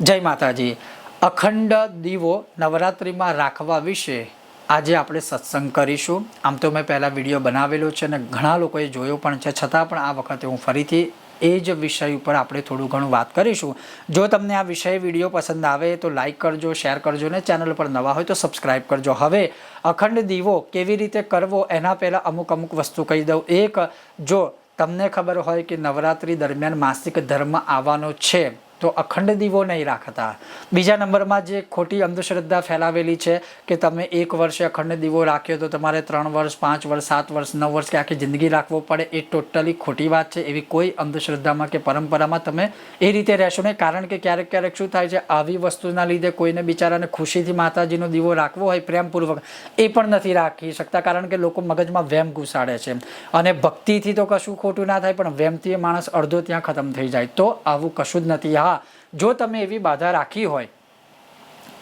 જય માતાજી. અખંડ દીવો નવરાત્રિમાં રાખવા વિશે આજે આપણે સત્સંગ કરીશું. આમ તો મેં પહેલાં વીડિયો બનાવેલો છે અને ઘણા લોકોએ જોયો પણ છે. છતાં પણ આ વખતે હું ફરીથી એ જ વિષય ઉપર આપણે થોડું ઘણું વાત કરીશું. જો તમને આ વિષય વીડિયો પસંદ આવે તો લાઈક કરજો, શેર કરજો ને ચેનલ પર નવા હોય તો સબસ્ક્રાઈબ કરજો. હવે અખંડ દીવો કેવી રીતે કરવો એના પહેલાં અમુક અમુક વસ્તુ કહી દઉં. એક, જો તમને ખબર હોય કે નવરાત્રિ દરમિયાન માસિક ધર્મ આવવાનો છે તો અખંડ દીવો નહીં રાખતા. બીજા નંબરમાં જે ખોટી અંધશ્રદ્ધા ફેલાવેલી છે કે તમે એક વર્ષે અખંડ દીવો રાખ્યો તો તમારે ત્રણ વર્ષ, પાંચ વર્ષ, સાત વર્ષ, નવ વર્ષ કે આખી જિંદગી રાખવો પડે, એ ટોટલી ખોટી વાત છે. એવી કોઈ અંધશ્રદ્ધામાં કે પરંપરામાં તમે એ રીતે રહેશો નહીં. કારણ કે ક્યારેક ક્યારેક શું થાય છે, આવી વસ્તુના લીધે કોઈને બિચારાને ખુશીથી માતાજીનો દીવો રાખવો હોય, પ્રેમપૂર્વક, એ પણ નથી રાખી શકતા. કારણ કે લોકો મગજમાં વેમ ઘુસાડે છે. અને ભક્તિથી તો કશું ખોટું ના થાય, પણ વેમથી માણસ અડધો ત્યાં ખતમ થઈ જાય. તો આવું કશું જ નથી. હા જો તમે એવી બાધા રાખી હોય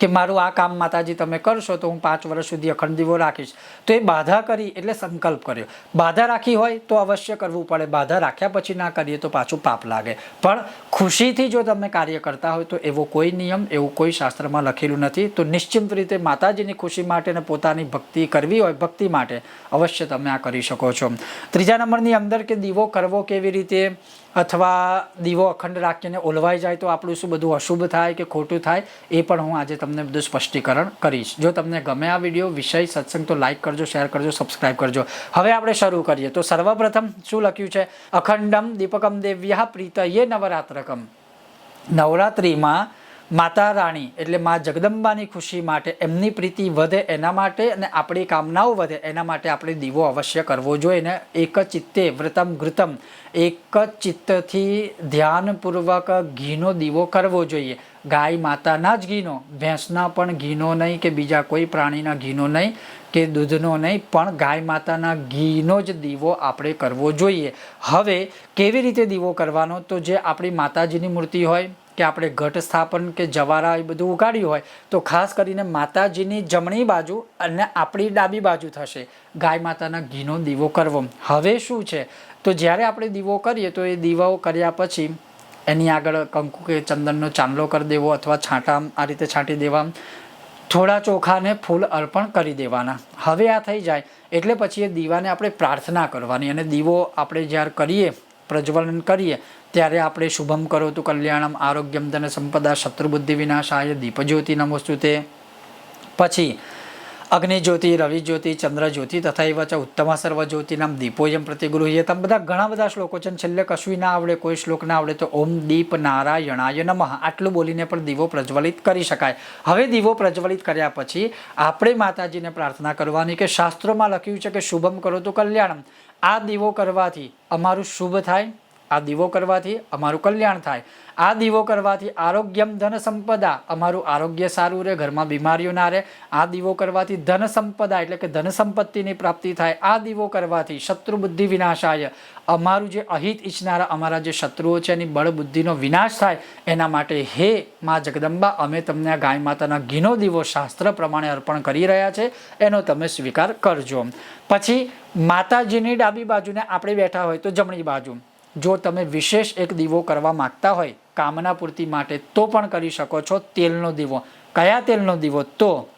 કે મારું આ કામ માતાજી તમે કરશો તો હું પાંચ વર્ષ સુધી અખંડ દીવો રાખીશ. તો એ બાધા કરી એટલે સંકલ્પ કર્યો. બાધા રાખી હોય તો અવશ્ય કરવું પડે. બાધા રાખ્યા પછી ના કરીએ તો પાછું પાપ લાગે. પણ ખુશીથી જો તમે કાર્ય કરતા હોય તો એવો કોઈ નિયમ, એવું કોઈ શાસ્ત્રમાં લખેલું નથી. તો નિશ્ચિત રીતે માતાજીની ખુશી માટે અને પોતાની ભક્તિ કરવી હોય, ભક્તિ માટે અવશ્ય તમે આ કરી શકો છો. ત્રીજા નંબરની અંદર કે દીવો કરવો કેવી રીતે? અથવા દીવો અખંડ રાખીને ઓલવાઈ જાય તો આપણું શું બધું અશુભ થાય કે ખોટું થાય, એ પણ હું આજે તમને બધું સ્પષ્ટીકરણ કરીશ. જો તમને ગમે આ વીડિયો, વિષય, સત્સંગ, તો લાઈક કરજો, શેર કરજો, સબસ્ક્રાઇબ કરજો. હવે આપણે શરૂ કરીએ. તો સર્વપ્રથમ શું લખ્યું છે? અખંડમ દીપકમ દેવ્યા પ્રીતયે નવરાત્રકમ. નવરાત્રિમાં માતા રાણી એટલે મા જગદંબાની ખુશી માટે એમની પ્રીતિ વધે એના માટે અને આપણી કામનાઓ વધે એના માટે આપણે દીવો અવશ્ય કરવો જોઈએ ને એક ચિત્તે વ્રતમ ઘૃતમ, એક જ ચિત્તથી ધ્યાનપૂર્વક ઘીનો દીવો કરવો જોઈએ. ગાય માતાના જ ઘીનો, ભેંસના પણ ઘીનો નહીં કે બીજા કોઈ પ્રાણીના ઘીનો નહીં કે દૂધનો નહીં, પણ ગાય માતાના ઘીનો જ દીવો આપણે કરવો જોઈએ. હવે કેવી રીતે દીવો કરવાનો? તો જે આપણી માતાજીની મૂર્તિ હોય કે આપણે ઘટ સ્થાપન કે જવારા એ બધું ઉગાડ્યું હોય, તો ખાસ કરીને માતાજીની જમણી બાજુ અને આપણી ડાબી બાજુ થશે. ગાય માતાના ઘીનો દીવો કરવો. હવે શું છે? તો જ્યારે આપણે દીવો કરીએ, તો એ દીવાઓ કર્યા પછી એની આગળ કંકુ કે ચંદનનો ચાંદલો કરી દેવો અથવા છાંટા આ રીતે છાંટી દેવા. થોડા ચોખાને ફૂલ અર્પણ કરી દેવાના. હવે આ થઈ જાય. એટલે પછી એ દીવાને આપણે પ્રાર્થના કરવાની. અને દીવો આપણે જ્યારે કરીએ પ્રજ્વલન કરીએ, ત્યારે આપણે શુભમ કરો તો કલ્યાણમ, આરોગ્યમ ધન સંપદા, શત્રુબુદ્ધિ વિનાશાય, દીપજ્યોતિ નમોસ્તુ તે પછી અગ્નિજ્યોતિ, રવિજ્યોતિ, ચંદ્રજ્યોતિ તથા એવા ચ ઉત્તમા સર્વ જ્યોતિનામ દીપોયમ પ્રતિગૃહ્યતમ બધા ઘણા બધા શ્લોકો છે છેલ્લે કશું ના આવડે, કોઈ શ્લોક ના આવડે તો ઓમ દીપ નારાયણાય નમઃ. આટલું બોલીને પણ દીવો પ્રજ્વલિત કરી શકાય. હવે દીવો પ્રજ્વલિત કર્યા પછી આપણે માતાજીને પ્રાર્થના કરવાની કે શાસ્ત્રોમાં લખ્યું છે કે શુભમ કરો તો કલ્યાણમ. આ દીવો કરવાથી અમારું શુભ થાય? આ દીવો કરવાથી અમારું કલ્યાણ થાય. આ દીવો કરવાથી આરોગ્યમ ધન સંપદા. અમારું આરોગ્ય સારું રહે, ઘરમાં બીમારીઓ ના રહે. આ દીવો કરવાથી ધન સંપદા એટલે કે ધન સંપત્તિની પ્રાપ્તિ થાય. આ દીવો કરવાથી શત્રુ બુદ્ધિ વિનાશાય. અમારું જે અહિત ઈચ્છનારા, અમારા જે શત્રુઓ છે, એની બળબુદ્ધિનો વિનાશ થાય. એના માટે હે મા જગદંબા, અમે તમને આ ગાય માતાના ઘીનો દીવો શાસ્ત્ર પ્રમાણે અર્પણ કરી રહ્યા છે. એનો તમે સ્વીકાર કરજો. પછી માતાજીની ડાબી બાજુને આપણે બેઠા હોય તો જમણી બાજુ. જો તમે વિશેષ એક દીવો કરવા માંગતા હોય, કામના પૂર્તિ માટે તો પણ કરી શકો છો તેલનો દીવો. કયા તેલનો દીવો? તો,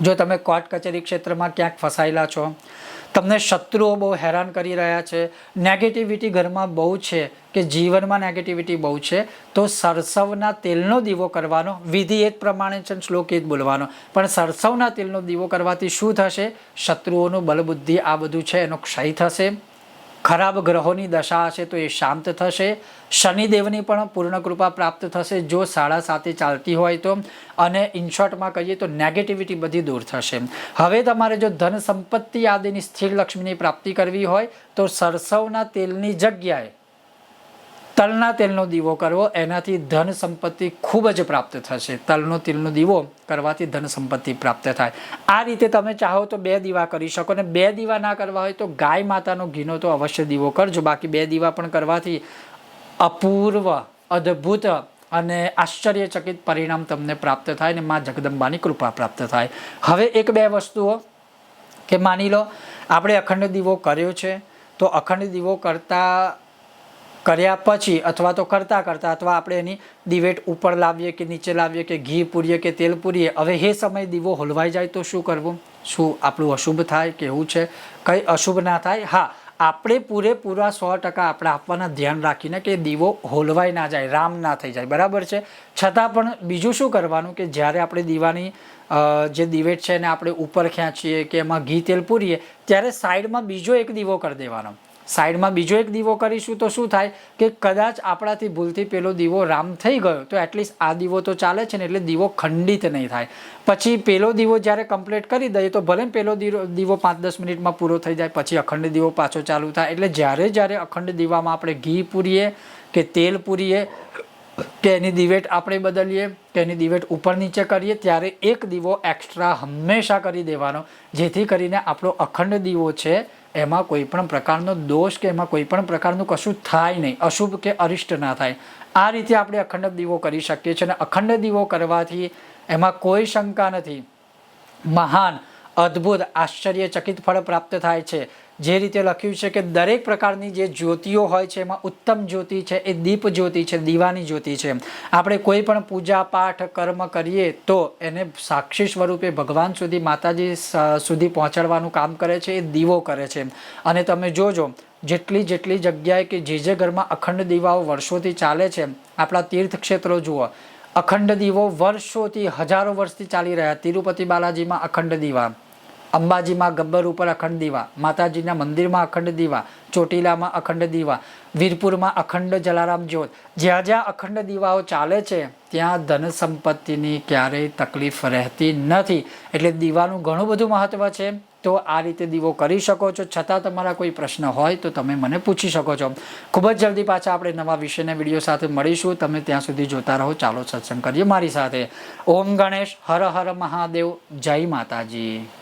જો તમે કોર્ટ કચેરી ક્ષેત્રમાં ક્યાંક ફસાયેલા છો, તમને શત્રુઓ બહુ હેરાન કરી રહ્યા છે નેગેટિવિટી ઘરમાં બહુ છે કે જીવનમાં નેગેટિવિટી બહુ છે, તો સરસવના તેલનો દીવો કરવાનો વિધિ એ જ પ્રમાણે છે શ્લોક એ જ બોલવાનો. પણ સરસવના તેલનો દીવો કરવાથી શું થશે? શત્રુઓનું બલબુદ્ધિ આ બધું છે એનો ક્ષય થશે. ખરાબ ગ્રહોની દશા હશે તો એ શાંત થશે. શનિદેવની પણ પૂર્ણ કૃપા પ્રાપ્ત થશે. જો સાડા સાતે ચાલતી હોય તો. અને ઇનશોર્ટમાં કહીએ તો નેગેટિવિટી બધી દૂર થશે. હવે તમારે જો ધન સંપત્તિ આદિની સ્થિર લક્ષ્મીની પ્રાપ્તિ કરવી હોય તો સરસવના તેલની જગ્યાએ તલના તેલનો દીવો કરવો, એનાથી ધન સંપત્તિ ખૂબ જ પ્રાપ્ત થશે. તલનો તેલનો દીવો કરવાથી ધન સંપત્તિ પ્રાપ્ત થાય. આ રીતે તમે ચાહો તો બે દીવા કરી શકો ને બે દીવા ના કરવા હોય તો ગાય માતાનો ઘીનો તો અવશ્ય દીવો કરજો. બાકી બે દીવા પણ કરવાથી અપૂર્વ, અદ્ભુત અને આશ્ચર્યચકિત પરિણામ તમને પ્રાપ્ત થાય ને મા જગદંબાની કૃપા પ્રાપ્ત થાય. હવે એક બે વસ્તુઓ કે માની લો, આપણે અખંડ દીવો કર્યો છે, તો અખંડ દીવો કરતાં કર્યા પછી અથવા તો કરતાં કરતાં અથવા આપણે એની દિવેટ ઉપર લાવીએ કે નીચે લાવીએ કે ઘી પૂરીએ કે તેલ પૂરીએ, હવે એ સમયે દીવો હોલવાઈ જાય તો શું કરવું? શું આપણું અશુભ થાય કે એવું છે? કંઈ અશુભ ના થાય? હા, આપણે પૂરેપૂરા સો ટકા આપણે આપવાના ધ્યાન રાખીને કે દીવો હોલવાઈ ના જાય, રામ ના થઈ જાય, બરાબર છે? છતાં પણ બીજું શું કરવાનું કે જ્યારે આપણે દીવાની જે દિવેટ છે એને આપણે ઉપર ખેંચીએ કે એમાં ઘી તેલ પૂરીએ, ત્યારે સાઈડમાં બીજો એક દીવો કરી દેવાનો. સાઈડમાં બીજો એક દીવો કરીશું તો શું થાય કે કદાચ આપણાથી ભૂલથી પેલો દીવો રામ થઈ ગયો તો એટલીસ્ટ આ દીવો તો ચાલે છે ને એટલે દીવો ખંડિત નહીં થાય. પછી પેલો દીવો જ્યારે કમ્પ્લીટ કરી દઈએ તો ભલે પેલો દીવો દીવો પાંચ દસ મિનિટમાં પૂરો થઈ જાય, પછી અખંડ દીવો પાછો ચાલુ થાય. એટલે જ્યારે જ્યારે અખંડ દીવામાં આપણે ઘી પૂરીએ કે તેલ પૂરીએ, કે એની દિવેટ આપણે બદલીએ, કે એની દિવેટ ઉપર નીચે કરીએ, ત્યારે એક દીવો એક્સ્ટ્રા હંમેશા કરી દેવાનો, જેથી કરીને આપણો અખંડ દીવો છે એમાં કોઈ પણ પ્રકારનો દોષ કે એમાં કોઈ પણ પ્રકારનું કશું થાય નહીં. અશુભ કે અરિષ્ટ ના થાય. આ રીતે આપણે અખંડ દીવો કરી શકીએ છીએ અને અખંડ દીવો કરવાથી એમાં કોઈ શંકા નથી. મહાન, અદ્ભુત, આશ્ચર્યચકિત ફળ પ્રાપ્ત થાય છે. જે રીતે લખ્યું છે કે દરેક પ્રકારની જે જ્યોતિઓ હોય છે, એમાં ઉત્તમ જ્યોતિ છે, એ દીપ જ્યોતિ છે, દીવાની જ્યોતિ છે. આપણે કોઈ પણ પૂજા, પાઠ, કર્મ કરીએ તો એને સાક્ષી સ્વરૂપે ભગવાન સુધી, માતાજી સુધી પહોંચાડવાનું કામ કરે છે, એ દીવો કરે છે. અને તમે જોજો, જેટલી જેટલી જગ્યાએ કે જે જે ઘરમાં અખંડ દીવાઓ વર્ષોથી ચાલે છે, આપણા તીર્થક્ષેત્રો જુઓ, અખંડ દીવો વર્ષોથી હજારો વર્ષથી ચાલી રહ્યા, તિરુપતિ બાલાજીમાં અખંડ દીવા. અંબાજીમાં ગબ્બર ઉપર અખંડ દીવા, માતાજીના મંદિરમાં અખંડ દીવા, ચોટીલામાં અખંડ દીવા, વીરપુરમાં અખંડ જલારામ જ્યોત. જ્યાં જ્યાં અખંડ દીવાઓ ચાલે છે, ત્યાં ધન સંપત્તિની ક્યારેય તકલીફ રહેતી નથી. એટલે દીવાનું ઘણું બધું મહત્ત્વ છે. તો આ રીતે દીવો કરી શકો છો. છતાં તમારા કોઈ પ્રશ્ન હોય તો તમે મને પૂછી શકો છો. ખૂબ જ જલ્દી પાછા આપણે નવા વિષયના વીડિયો સાથે મળીશું. તમે ત્યાં સુધી જોતા રહો. ચાલો સત્સંગ કરીએ મારી સાથે. ઓમ ગણેશ, હર હર મહાદેવ. જય માતાજી.